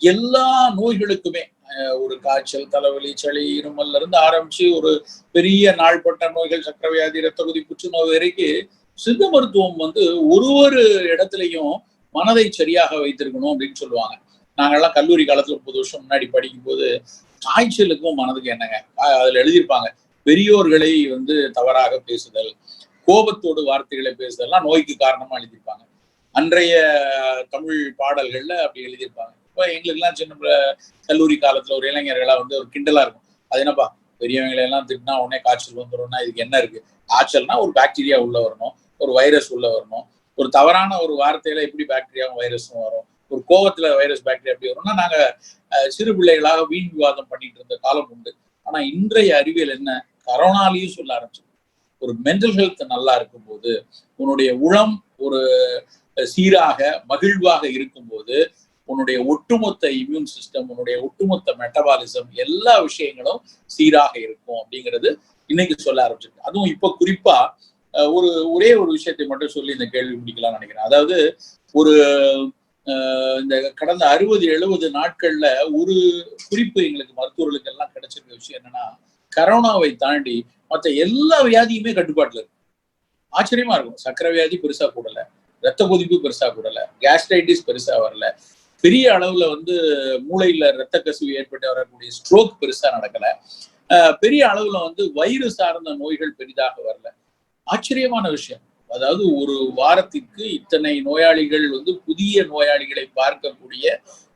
எல்லா நோய்களுக்குமே ஒரு காய்ச்சல் தலைவலி சளி இருமல்ல இருந்து ஆரம்பிச்சு ஒரு பெரிய நாள்பட்ட நோய்கள் சக்கரவியாதி ரத்த புற்றுநோய் வரைக்கும் சித்த மருத்துவம் வந்து ஒரு ஒரு இடத்துலையும் மனதை சரியாக வைத்திருக்கணும் அப்படின்னு சொல்லுவாங்க. நாங்கெல்லாம் கல்லூரி காலத்துல முப்பது வருஷம் முன்னாடி படிக்கும் போது காய்ச்சலுக்கும் மனதுக்கு என்னங்க? அதுல எழுதியிருப்பாங்க. பெரியோர்களை வந்து தவறாக பேசுதல் கோபத்தோடு வார்த்தைகளை பேசுதல்லாம் நோய்க்கு காரணமா எழுதியிருப்பாங்க. அன்றைய தமிழ் பாடல்கள்ல அப்படி எழுதியிருப்பாங்க. இப்போ எங்களுக்கெல்லாம் சின்ன கல்லூரி காலத்துல ஒரு இளைஞர்களா வந்து ஒரு கிண்டலா இருக்கும். அது என்னப்பா பெரியவங்களை எல்லாம் திட்டினா உடனே காய்ச்சல் வந்துடும்னா இதுக்கு என்ன இருக்கு? காய்ச்சல்னா ஒரு பாக்டீரியா உள்ள வரணும் ஒரு வைரஸ் உள்ள வரணும். ஒரு தவறான ஒரு வார்த்தையில எப்படி பாக்டீரியாவும் வைரஸும் வரும்? ஒரு கோவத்துல வைரஸ் பாக்டீரியா எப்படி வரும்னா நாங்க சிறு பிள்ளைகளாக வீண் விவாதம் பண்ணிட்டு இருந்த காலம் உண்டு. ஆனா இன்றைய அறிவியல் என்ன? கரோனாலையும் சொல்ல ஆரம்பிச்சு ஒரு மென்டல் ஹெல்த் நல்லா இருக்கும் போது உன்னுடைய உளம் ஒரு சீராக மகிழ்வாக இருக்கும்போது உன்னுடைய ஒட்டுமொத்த இம்யூன் சிஸ்டம் உன்னுடைய ஒட்டுமொத்த மெட்டபாலிசம் எல்லா விஷயங்களும் சீராக இருக்கும் அப்படிங்கிறது இன்னைக்கு சொல்ல ஆரம்பிச்சிருக்கு அதுவும் இப்ப குறிப்பா ஒரு ஒரே ஒரு விஷயத்தை மட்டும் சொல்லி இந்த கேள்வி முடிக்கலாம்னு நினைக்கிறேன். அதாவது ஒரு இந்த கடந்த அறுபது எழுபது நாட்கள்ல ஒரு குறிப்பு எங்களுக்கு மருத்துவர்களுக்கு எல்லாம் கிடைச்சிருக்க விஷயம் என்னன்னா கரோனாவை தாண்டி மற்ற எல்லா வியாதியுமே கட்டுப்பாட்டுல இருக்கு. ஆச்சரியமா இருக்கும். சக்கரை வியாதி பெருசா கூடல ரத்த கொதிப்பு பெருசா கூடல கேஸ்ட்ரைட்டிஸ் பெருசா வரல. பெரிய அளவுல வந்து மூளையில ரத்த கசிவு ஏற்பட்டு வரக்கூடிய ஸ்ட்ரோக் பெருசா நடக்கல. பெரிய அளவுல வந்து வயிறு சார்ந்த நோய்கள் பெரிதாக வரல. ஆச்சரியமான விஷயம். அதாவது ஒரு வாரத்திற்கு இத்தனை நோயாளிகள் வந்து புதிய நோயாளிகளை பார்க்கக்கூடிய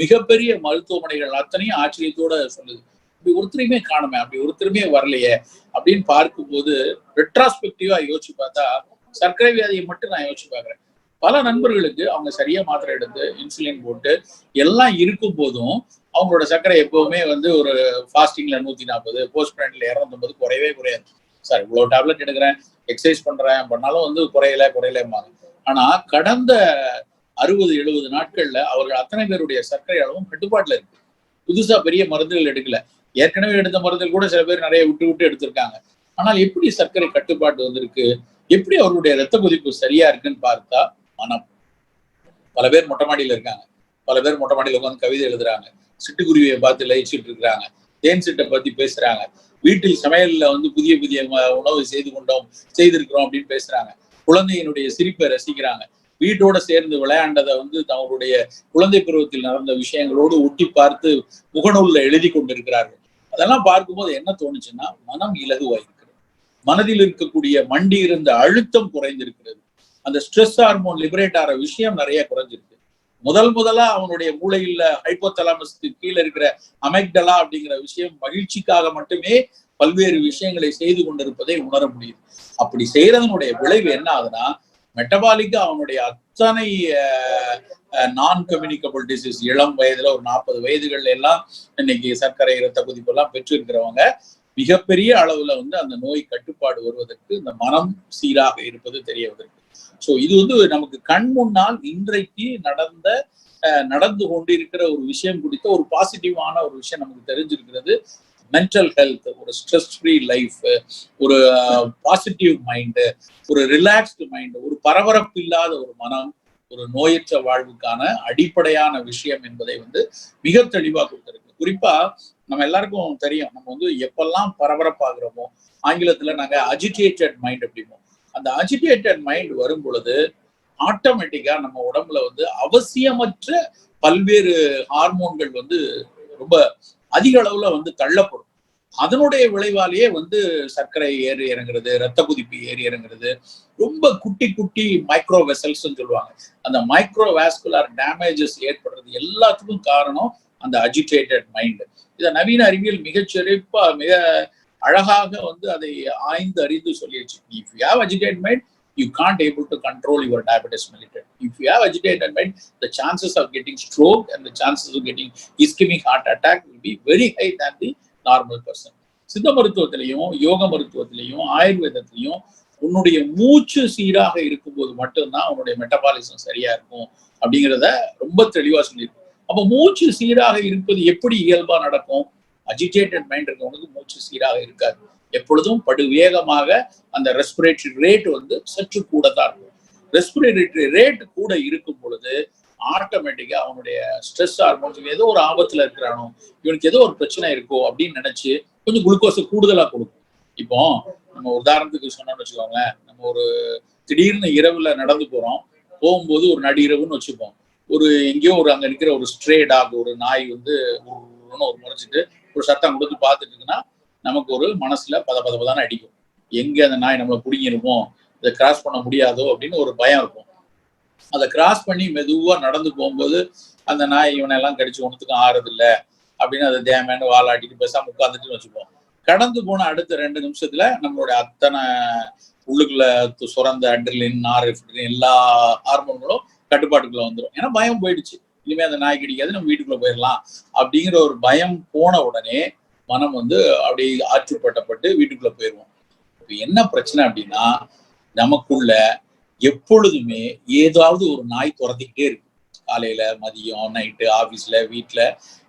மிகப்பெரிய மருத்துவமனைகள் அத்தனையும் ஆச்சரியத்தோட சொல்லுது. அப்படி ஒருத்தரையுமே காணுமே அப்படி ஒருத்தருமே வரலையே அப்படின்னு பார்க்கும்போது ரெட்ராஸ்பெக்டிவா யோசிச்சு பார்த்தா சர்க்கரை வியாதியை மட்டும் நான் யோசிச்சு பார்க்குறேன். பல நண்பர்களுக்கு அவங்க சரியா மாத்திரை எடுத்து இன்சுலின் போட்டு எல்லாம் இருக்கும் போதும் அவங்களோட சர்க்கரை எப்பவுமே வந்து ஒரு ஃபாஸ்டிங்ல நூத்தி நாற்பது போஸ்ட் பிராண்ட்ல இரநூத்தொம்பது குறையவே குறையாது. சார் இவ்வளவு டேப்லெட் எடுக்கிறேன் எக்ஸசைஸ் பண்றேன் பண்ணாலும் வந்து குறையல குறையலம்பாங்க. ஆனா கடந்த அறுபது எழுபது நாட்கள்ல அவர்கள் அத்தனை பேருடைய சர்க்கரை அளவும் கட்டுப்பாட்டுல இருக்கு. புதுசா பெரிய மருந்துகள் எடுக்கல. ஏற்கனவே எடுத்த மருந்துகள் கூட சில பேர் நிறைய விட்டு விட்டு எடுத்திருக்காங்க. ஆனால் எப்படி சர்க்கரை கட்டுப்பாடு வந்திருக்கு? எப்படி அவருடைய ரத்த கொதிப்பு சரியா இருக்குன்னு பார்த்தா மனம். பல பேர் மொட்டை மாடியில இருக்காங்க. பல பேர் மொட்டை மாடியில உட்காந்து கவிதை எழுதுறாங்க. சிட்டுக்குருவியை பார்த்து லயிச்சுட்டு இருக்கிறாங்க. தேன் சிட்டை பத்தி பேசுறாங்க. வீட்டில் சமையல்ல வந்து புதிய புதிய உணவு செய்து கொண்டோம் செய்திருக்கிறோம் அப்படின்னு பேசுறாங்க. குழந்தையினுடைய சிரிப்பை ரசிக்கிறாங்க. வீட்டோட சேர்ந்து விளையாண்டதை வந்து தங்களுடைய குழந்தை பருவத்தில் நடந்த விஷயங்களோடு ஒட்டி பார்த்து முகநூல்ல எழுதி கொண்டிருக்கிறார்கள். அதெல்லாம் பார்க்கும்போது என்ன தோணுச்சுன்னா மனம் இலகுவாயிருக்கிறது. மனதில் இருக்கக்கூடிய மண்டி இருந்த அழுத்தம் குறைந்திருக்கிறது. அந்த ஸ்ட்ரெஸ் ஹார்மோன் லிபரேட் ஆகிற விஷயம் நிறைய குறைஞ்சிருக்கு. முதல் முதலா அவனுடைய மூளையில் ஹைப்போதலாமஸ்க்கு கீழே இருக்கிற அமெக்டலா அப்படிங்கிற விஷயம் மகிழ்ச்சிக்காக மட்டுமே பல்வேறு விஷயங்களை செய்து கொண்டிருப்பதை உணர முடியுது. அப்படி செய்யறதனுடைய விளைவு என்ன ஆகுதுன்னா மெட்டபாலிக்கா அவனுடைய அத்தனை நான் கம்யூனிகபிள் டிசீஸ் இளம் வயதுல ஒரு நாற்பது வயதுகள்ல எல்லாம் இன்னைக்கு சர்க்கரை இரத்த குதிப்பு எல்லாம் பெற்று இருக்கிறவங்க மிகப்பெரிய அளவுல வந்து அந்த நோய் கட்டுப்பாடு வருவதற்கு இந்த மனம் சீராக இருப்பது தெரிய வந்திருக்கு. ஸோ இது வந்து நமக்கு கண் முன்னால் இன்றைக்கு நடந்த நடந்து கொண்டிருக்கிற ஒரு விஷயம் குறித்த ஒரு பாசிட்டிவான ஒரு விஷயம் நமக்கு தெரிஞ்சிருக்கிறது. மென்டல் ஹெல்த் ஒரு ஸ்ட்ரெஸ் ஃப்ரீ லைஃப் ஒரு பாசிட்டிவ் மைண்டு ஒரு ரிலாக்ஸ்டு மைண்டு ஒரு பரபரப்பு இல்லாத ஒரு மனம் ஒரு நோயற்ற வாழ்வுக்கான அடிப்படையான விஷயம் என்பதை வந்து மிக தெளிவாக கொடுத்திருக்கு. குறிப்பா நம்ம எல்லாருக்கும் தெரியும் நம்ம வந்து எப்பெல்லாம் பரபரப்பாகிறோமோ ஆங்கிலத்துல நாங்க அஜிடேட்டட் மைண்ட் அப்படிமோ அந்த அஜிடேட்டட் மைண்ட் வரும் பொழுது ஆட்டோமேட்டிக்கா நம்ம உடம்புல வந்து அவசியமற்ற பல்வேறு ஹார்மோன்கள் வந்து ரொம்ப அதிக அளவுல வந்து தள்ளப்படும். அதனுடைய விளைவாலேயே வந்து சர்க்கரை ஏறி இறங்குறது ரத்த குதிப்பு ஏறி இறங்குறது ரொம்ப குட்டி குட்டி மைக்ரோ வெசல்ஸ் சொல்லுவாங்க. அந்த மைக்ரோ வாஸ்குலர் டேமேஜஸ் ஏற்படுறது எல்லாத்துக்கும் காரணம் அந்த அஜிடேட்டட் மைண்ட் இதை நவீன அறிவியல் மிகச்சிறப்பா மிக அழகாக வந்து அதை ஆய்ந்து அறிந்து சொல்லிடுச்சு if you have agitated mind you can't able to control your diabetes mellitus if you have agitated mind the chances of getting stroke and the chances of getting ischaemic heart attack will be very high then the normal person Siddha மருத்துவத்திலையும் யோக மருத்துவத்திலையும் ஆயுர்வேதத்திலையும் உன்னுடைய மூச்சு சீராக இருக்கும்போது மட்டும்தான் உன்னுடைய metabolism சரியா இருக்கும் அப்படிங்கிறத ரொம்ப தெளிவா சொல்லியிருக்கும் அப்போ மூச்சு சீராக இருப்பது எப்படி இயல்பா நடக்கும்? அஜிடேட்டட் மைண்ட் இருக்கவனுக்கு மூச்சு சீராக இருக்காது. எப்பொழுதும் படு வேகமாக அந்த ரெஸ்பிரேட்டரி ரேட் வந்து சற்று கூட தான் இருக்கும். ரெஸ்பிரேட்டரி ரேட் கூட இருக்கும் பொழுது ஆட்டோமேட்டிக்கா அவனுடைய ஸ்ட்ரெஸ் ஹார்மோன்ஸ் ஏதோ ஒரு ஆபத்துல இருக்கிறானோ இவனுக்கு ஏதோ ஒரு பிரச்சனை இருக்கோ அப்படின்னு நினைச்சு கொஞ்சம் குளுக்கோஸ் கூடுதலா கொடுக்கும். இப்போ நம்ம உதாரணத்துக்கு சொன்னோம்னு வச்சுக்கோங்களேன் நம்ம ஒரு திடீர்னு இரவுல நடந்து போறோம் போகும்போது ஒரு நடு இரவுன்னு வச்சுப்போம். ஒரு எங்கேயோ ஒரு அங்க நிக்கிற ஒரு ஸ்ட்ரே டாக் ஒரு நாய் வந்து ஒரு முறைச்சிட்டு ஒரு சத்தம் கொடுத்து பார்த்துட்டு இருக்குன்னா நமக்கு ஒரு மனசுல பத பத பதான அடிக்கும். எங்க அந்த நாய் நம்மளை பிடிங்கிருமோ? இதை கிராஸ் பண்ண முடியாதோ? அப்படின்னு ஒரு பயம் இருக்கும். அதை கிராஸ் பண்ணி மெதுவாக நடந்து போகும்போது அந்த நாய் இவனை எல்லாம் கடிச்சு ஒன்றுத்துக்கும் ஆறுது இல்லை அப்படின்னு அதை தேமேன்னு வாலாட்டிட்டு பேசாம உட்காந்துட்டு வச்சுப்போம். கடந்து போன அடுத்த ரெண்டு நிமிஷத்துல நம்மளுடைய அத்தனை உள்ளுக்குள்ள சுரந்த அண்டர்லின் நார் எல்லா ஹார்மோன்களும் கட்டுப்பாட்டுக்குள்ள வந்துடும் ஏன்னா பயம் போயிடுச்சு. இனிமே அந்த நாய் கிடைக்காது நம்ம வீட்டுக்குள்ள போயிடலாம் அப்படிங்கிற ஒரு பயம் போன உடனே மனம் வந்து அப்படியே ஆற்றுப்பட்டப்பட்டு வீட்டுக்குள்ள போயிடுவோம் இப்ப என்ன பிரச்சனை அப்படின்னா நமக்குள்ள எப்பொழுதுமே ஏதாவது ஒரு நாய் துரத்திக்கிட்டே இருக்கு காலையில மதியம் நைட்டு ஆபீஸ்ல வீட்டுல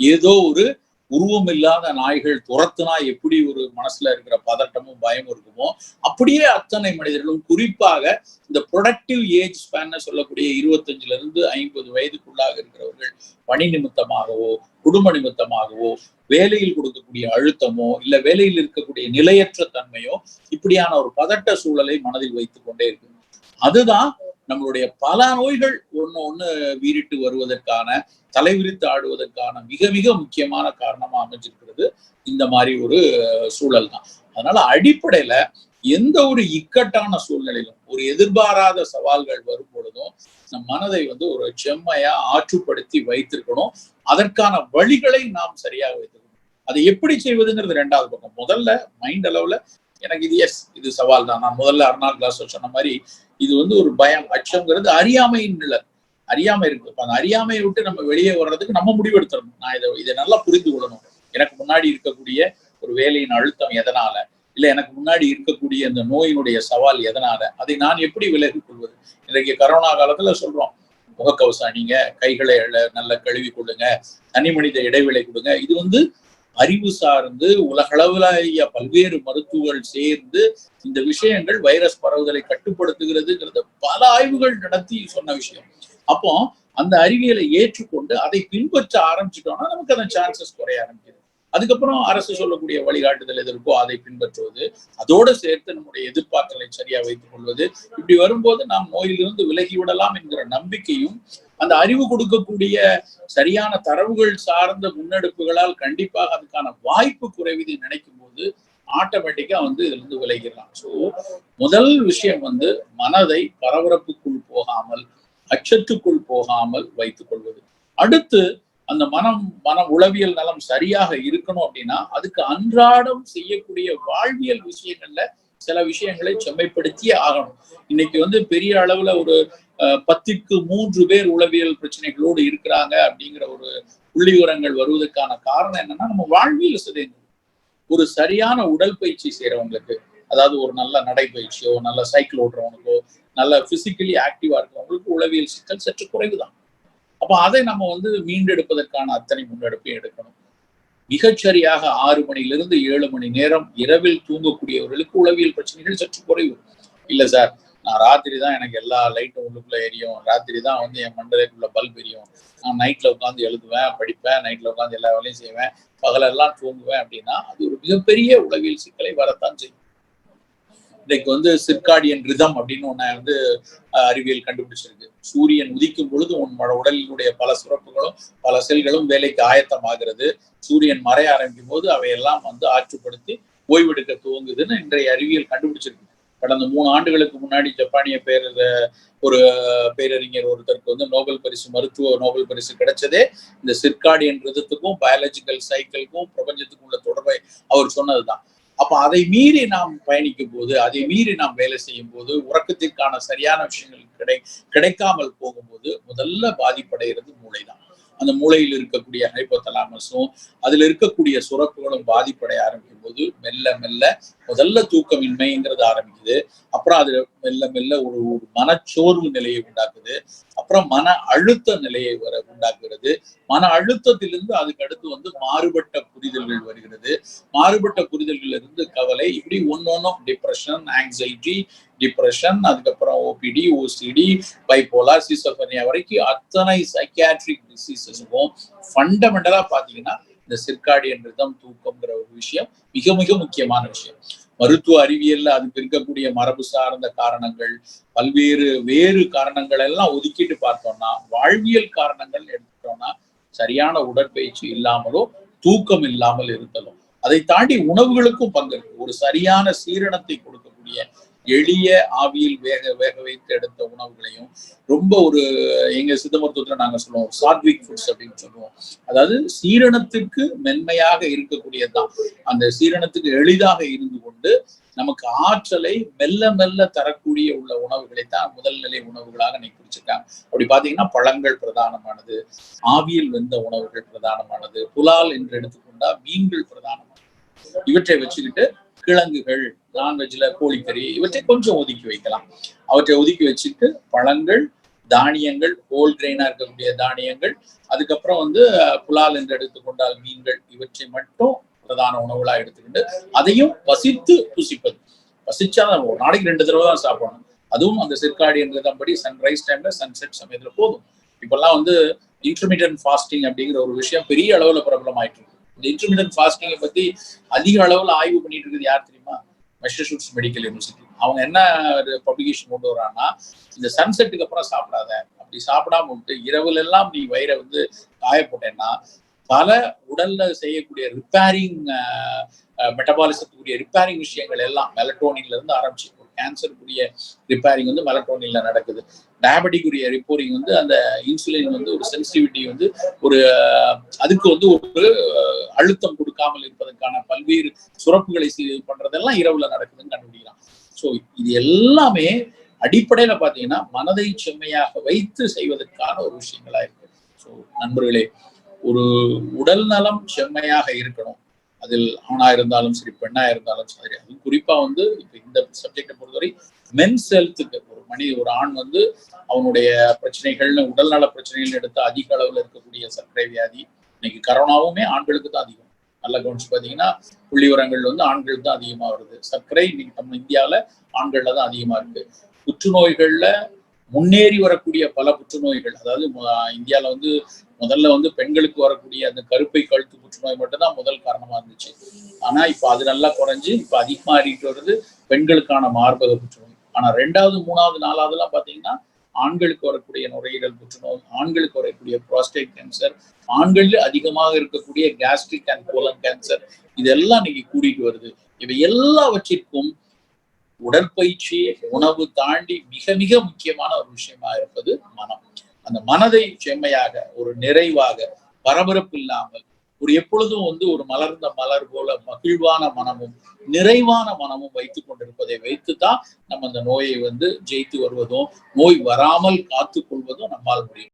ஏதோ ஒரு உருவம் இல்லாத நாய்கள் துரத்துனா எப்படி ஒரு மனசுல இருக்கிற பதட்டமும் பயமும் இருக்குமோ அப்படியே அத்தனை மனிதர்களும் குறிப்பாக இந்த ப்ரொடக்டிவ் ஏஜ் ஸ்பேன் சொல்லக்கூடிய இருபத்தஞ்சுல இருந்து ஐம்பது வயதுக்குள்ளாக இருக்கிறவர்கள் பணி நிமித்தமாகவோ குடும்ப நிமித்தமாகவோ வேலையில் கொடுக்கக்கூடிய அழுத்தமோ இல்ல வேலையில் இருக்கக்கூடிய நிலையற்ற தன்மையோ இப்படியான ஒரு பதட்ட சூழலை மனதில் வைத்துக் கொண்டே இருக்கு அதுதான் நம்மளுடைய பல நோய்கள் ஒண்ணு ஒண்ணு வீறிட்டு வருவதற்கான தலைவிரித்து ஆடுவதற்கான மிக மிக முக்கியமான காரணமா அமைஞ்சிருக்கிறது இந்த மாதிரி ஒரு சூழல் தான். அதனால அடிப்படையில எந்த ஒரு இக்கட்டான சூழ்நிலையிலும் ஒரு எதிர்பாராத சவால்கள் வரும் பொழுதும் நம் மனதை வந்து ஒரு செம்மையா ஆற்றுப்படுத்தி வைத்திருக்கணும். அதற்கான வழிகளை நாம் சரியாக வைத்திருக்கணும். அதை எப்படி செய்வதுங்கிறது ரெண்டாவது பக்கம். முதல்ல மைண்ட் அளவுல எனக்கு இது எஸ் இது சவால் தான். நான் முதல்ல அருணாள் கிளாஸ் சொன்ன மாதிரி இது வந்து ஒரு பயம் அச்சம்ங்கிறது அறியாமையின் நிலை அறியாமை இருக்கு. அந்த அறியாமையை விட்டு நம்ம வெளியே வர்றதுக்கு நம்ம முடிவெடுத்துடணும். நான் இதை இதை நல்லா புரிந்து கொள்ளணும். எனக்கு முன்னாடி இருக்கக்கூடிய ஒரு வேலையின் அழுத்தம் எதனால? இல்ல எனக்கு முன்னாடி இருக்கக்கூடிய அந்த நோயினுடைய சவால் எதனால? அதை நான் எப்படி விலகிக் கொள்வது? இன்றைக்கு கரோனா காலத்துல சொல்றோம் முகக்கவசம் அணிங்க கைகளை நல்ல கழுவி கொடுங்க தனி மனித இடைவெளி கொடுங்க. இது வந்து அறிவு சார்ந்து உலகளவிலாகிய பல்வேறு மருத்துவர்கள் சேர்ந்து இந்த விஷயங்கள் வைரஸ் பரவுதலை கட்டுப்படுத்துகிறதுங்கிறத பல ஆய்வுகள் நடத்தி சொன்ன விஷயம். அப்போ அந்த அறிவியலை ஏற்றுக்கொண்டு அதை பின்பற்ற ஆரம்பிச்சிட்டோம்னா நமக்கு அந்த சான்சஸ் குறைய ஆரம்பிக்குது. அதுக்கப்புறம் அரசு சொல்லக்கூடிய வழிகாட்டுதல் எது இருக்கோ அதை பின்பற்றுவது அதோடு சேர்த்து நம்முடைய எதிர்பார்த்தலை சரியா வைத்துக் கொள்வது. இப்படி வரும்போது நாம் நோயிலிருந்து விலகி விடலாம் என்கிற நம்பிக்கையும் அந்த அறிவு கொடுக்கக்கூடிய சரியான தரவுகள் சார்ந்த முன்னெடுப்புகளால் கண்டிப்பாக அதுக்கான வாய்ப்பு குறைவுதை நினைக்கும் போது ஆட்டோமேட்டிக்கா வந்து இதுல இருந்து விலகிடலாம். ஸோ முதல் விஷயம் வந்து மனதை பரபரப்புக்குள் போகாமல் அச்சத்துக்குள் போகாமல் வைத்துக் கொள்வது. அடுத்து அந்த மனம் மன உளவியல் நலம் சரியாக இருக்கணும் அப்படின்னா அதுக்கு அன்றாடம் செய்யக்கூடிய வாழ்வியல் விஷயங்கள்ல சில விஷயங்களை செம்மைப்படுத்தியே ஆகணும். இன்னைக்கு வந்து பெரிய அளவுல ஒரு பத்திற்கு மூன்று பேர் உளவியல் பிரச்சனைகளோடு இருக்கிறாங்க அப்படிங்கிற ஒரு புள்ளி உரங்கள் வருவதற்கான காரணம் என்னன்னா நம்ம வாழ்வியல் சிதைந்து ஒரு சரியான உடற்பயிற்சி செய்யறவங்களுக்கு அதாவது ஒரு நல்ல நடைப்பயிற்சியோ நல்ல சைக்கிள் ஓடுறவனுக்கோ நல்ல பிசிக்கலி ஆக்டிவா இருக்கிறவங்களுக்கு உளவியல் சிக்கல் சற்று குறைவுதான். அப்ப அதை நம்ம வந்து மீண்டெடுப்பதற்கான அத்தனை முன்னெடுப்பையும் எடுக்கணும். மிகச்சரியாக ஆறு மணிலிருந்து ஏழு மணி நேரம் இரவில் தூங்கக்கூடியவர்களுக்கு உளவியல் பிரச்சனைகள் சற்று குறைவு. இல்ல சார் நான் ராத்திரி தான் எனக்கு எல்லா லைட்டும் உள்ளுக்குள்ள எரியும். ராத்திரி தான் வந்து என் மண்டலைக்குள்ள பல்ப் எரியும். நான் நைட்ல உட்காந்து எழுதுவேன் படிப்பேன் நைட்ல உட்காந்து எல்லா வேலையும் செய்வேன். பகலெல்லாம் தூங்குவேன் அப்படின்னா அது ஒரு மிகப்பெரிய உளவியல் சிக்கலை வரத்தான் செய்யும். இன்னைக்கு வந்து சிற்காடியன் ரிதம் அப்படின்னு ஒண்ணு வந்து அறிவியல் கண்டுபிடிச்சிருக்கு. சூரியன் உதிக்கும் பொழுது உன் உடலினுடைய பல சுரப்புகளும் பல செல்களும் வேலைக்கு ஆயத்தமாகிறது. சூரியன் மறைய ஆரம்பிக்கும் போது அவையெல்லாம் வந்து ஆற்றுப்படுத்தி ஓய்வெடுக்க துவங்குதுன்னு இன்றைய அறிவியல் கண்டுபிடிச்சிருக்கு. கடந்த மூணு ஆண்டுகளுக்கு முன்னாடி ஜப்பானிய பேர் ஒரு பேரறிஞர் ஒருத்தருக்கு வந்து நோபல் பரிசு மருத்துவ நோபல் பரிசு கிடைச்சதே இந்த சிற்காடியன் ரிதத்துக்கும் பயாலஜிக்கல் சைக்கிளுக்கும் பிரபஞ்சத்துக்கும் உள்ள தொடர்பை அவர் சொன்னதுதான். அப்ப அதை மீறி நாம் பயணிக்கும் போது அதை மீறி நாம் வேலை செய்யும் போது உறக்கத்திற்கான சரியான விஷயங்கள் கிடை கிடைக்காமல் போகும்போது முதல்ல பாதிப்படைகிறது மூளைதான். அந்த மூளையில் இருக்கக்கூடிய ஹைப்போதலாமஸும் அதுல இருக்கக்கூடிய சுரப்புகளும் பாதிப்படைய ஆரம்பிக்கும் போது மெல்ல மெல்ல முதல்ல தூக்கமின்மைங்கிறது ஆரம்பிக்குது. அப்புறம் அது மெல்ல மெல்ல ஒரு ஒரு மனச்சோர்வு நிலையை உண்டாக்குது. அப்புறம் மன அழுத்த நிலையை வர உண்டாக்குகிறது. மன அழுத்தத்திலிருந்து அதுக்கு அடுத்து வந்து மாறுபட்ட புரிதல்கள் வருகிறது. மாறுபட்ட புரிதல்கள் இருந்து கவலை இப்படி ஒன்னொன்னும் டிப்ரெஷன் ஆங்ஸைட்டி டிப்ரெஷன் அதுக்கப்புறம் ஓபிடி ஓசிடி பைப்போலார் சிசோபனியா வரைக்கும் அத்தனை சைக்கியாட்ரிக் டிசீசஸுக்கும் ஃபண்டமெண்டலா பாத்தீங்கன்னா இந்த சிற்காடியன் ரிதம் தூக்கம்ங்கிற ஒரு விஷயம் மிக மிக முக்கியமான விஷயம். மருத்துவ அறிவியல்ல அதுக்கு இருக்கக்கூடிய மரபு சார்ந்த காரணங்கள் பல்வேறு வேறு காரணங்கள் எல்லாம் ஒதுக்கிட்டு பார்த்தோம்னா வாழ்வியல் காரணங்கள் எடுத்துட்டோம்னா சரியான உடற்பயிற்சி இல்லாமலோ தூக்கம் இல்லாமல் இருத்தலும் அதை தாண்டி உணவுகளுக்கும் பங்கு இருக்கு. ஒரு சரியான சீரணத்தை கொடுக்கக்கூடிய எளிய ஆவியில் வேக வேக வைத்து எடுத்த உணவுகளையும் ரொம்ப ஒரு எங்க சித்த மருத்துவத்துல நாங்க சொல்லுவோம் சாத்விக் ஃபுட்ஸ் அப்படின்னு சொல்லுவோம். அதாவது சீரணத்துக்கு மென்மையாக இருக்கக்கூடியதுதான். அந்த சீரணத்துக்கு எளிதாக இருந்து கொண்டு நமக்கு ஆற்றலை மெல்ல மெல்ல தரக்கூடிய உள்ள உணவுகளை தான் முதல் நிலை உணவுகளாக நீ குறிச்சிருக்காங்க அப்படி பாத்தீங்கன்னா பழங்கள் பிரதானமானது ஆவியில் வெந்த உணவுகள் பிரதானமானது புலால் என்று எடுத்துக்கொண்டா மீன்கள் பிரதானமானது. இவற்றை வச்சுக்கிட்டு கிழங்குகள் நான்வெஜ்ல கோழிக்கறி இவற்றை கொஞ்சம் ஒதுக்கி வைக்கலாம். அவற்றை ஒதுக்கி வச்சுட்டு பழங்கள் தானியங்கள் ஹோல் கிரெயினா இருக்கக்கூடிய தானியங்கள் அதுக்கப்புறம் வந்து புலால் என்று எடுத்துக்கொண்டால் மீன்கள் இவற்றை மட்டும் பிரதான உணவுகளா எடுத்துக்கிட்டு அதையும் வசித்து புசிப்பது. வசிச்சா ஒரு நாளைக்கு ரெண்டு தடவை தான் சாப்பிடணும். அதுவும் அந்த சிற்காடின்றதன்படி சன்ரைஸ் டைம்ல சன்செட் சமயத்துல போதும். இப்பெல்லாம் வந்து இன்டர்மீடியன் ஃபாஸ்டிங் அப்படிங்கிற ஒரு விஷயம் பெரிய அளவுல பிரபலம் ஆயிட்டு இந்த இன்டர்மீடியன் ஃபாஸ்டிங்கை பத்தி அதிக அளவுல ஆய்வு பண்ணிட்டு இருக்குது யார் தெரியுமா? மெஷர்ஷூட்ஸ் மெடிக்கல் யூனிவர்சிட்டி அவங்க என்ன பப்ளிகேஷன் கொண்டு வராங்கன்னா இந்த சன்செட்டுக்கு அப்புறம் சாப்பிடாத. அப்படி சாப்பிடாம விட்டு இரவுல எல்லாம் நீ வயிறை வந்து காய போட்டேன்னா பல உடல்ல செய்யக்கூடிய ரிப்பேரிங் மெட்டபாலிசத்துக்குரிய ரிப்பேரிங் விஷயங்கள் எல்லாம் மெலட்டோனின்ல இருந்து ஆரம்பிச்சு கேன்சருக்குரிய ரிப்பேரிங் வந்து மெலட்டோனின்ல நடக்குது. டயபெட்டிக்குரிய ரிப்போரிங் வந்து அந்த இன்சுலின் வந்து ஒரு சென்சிட்டிவிட்டி வந்து ஒரு அதுக்கு வந்து ஒரு அழுத்தம் கொடுக்காமல் இருப்பதற்கான பல்வேறு சுரப்புகளை பண்றதெல்லாம் இரவுல நடக்குதுன்னு கண்டுபிடிக்கலாம் ஸோ இது எல்லாமே அடிப்படையில பாத்தீங்கன்னா மனதை செம்மையாக வைத்து செய்வதற்கான ஒரு விஷயங்களா இருக்கு. ஸோ நண்பர்களே ஒரு உடல் நலம் செம்மையாக இருக்கணும். அதில் ஆணா இருந்தாலும் சரி பெண்ணா இருந்தாலும் சரி அது குறிப்பா வந்து இப்ப இந்த சப்ஜெக்டை பொறுத்தவரை மென்ஸ் ஹெல்த்துக்கு ஒரு மனித ஒரு ஆண் வந்து அவனுடைய பிரச்சனைகள்னு உடல்நல பிரச்சனைகள் எடுத்து அதிக அளவுல இருக்கக்கூடிய சர்க்கரை வியாதி இன்னைக்கு கரோனாவுமே ஆண்களுக்கு தான் அதிகம். நல்ல கவனிச்சு பாத்தீங்கன்னா புள்ளி உரங்கள் வந்து ஆண்களுக்கு தான் அதிகமா வருது. சர்க்கரை இன்னைக்கு நம்ம இந்தியாவில ஆண்கள்ல தான் அதிகமா இருக்கு. புற்றுநோய்கள்ல முன்னேறி வரக்கூடிய பல புற்றுநோய்கள் அதாவது இந்தியாவில் வந்து முதல்ல வந்து பெண்களுக்கு வரக்கூடிய அந்த கருப்பை கழுத்து புற்றுநோய் மட்டும்தான் முதல் காரணமா இருந்துச்சு. ஆனா இப்ப அது நல்லா குறைஞ்சு இப்ப அதிகமாறிட்டு வருது பெண்களுக்கான மார்பக புற்றுநோய். ஆனா ரெண்டாவது மூணாவது நாலாவது எல்லாம் பாத்தீங்கன்னா ஆண்களுக்கு வரக்கூடிய நுரையீரல் புற்றுநோய் ஆண்களுக்கு வரக்கூடிய ப்ராஸ்டேட் கேன்சர் ஆண்களில் அதிகமாக இருக்கக்கூடிய கேஸ்ட்ரிக் அண்ட் கோலன் கேன்சர் இதெல்லாம் இன்னைக்கு கூட்டிட்டு வருது. இவை எல்லாவற்றிற்கும் உடற்பயிற்சி உணவு தாண்டி மிக மிக முக்கியமான ஒரு விஷயமா இருப்பது மனம். அந்த மனதை செம்மையாக ஒரு நிறைவாக பரபரப்பு இல்லாமல் ஒரு எப்பொழுதும் வந்து ஒரு மலர்ந்த மலர் போல மகிழ்வான மனமும் நிறைவான மனமும் வைத்துக் கொண்டிருப்பதை வைத்துதான் நம்ம அந்த நோயை வந்து ஜெயித்து வருவதும் நோய் வராமல் காத்து கொள்வதும் நம்மால் முடியும்.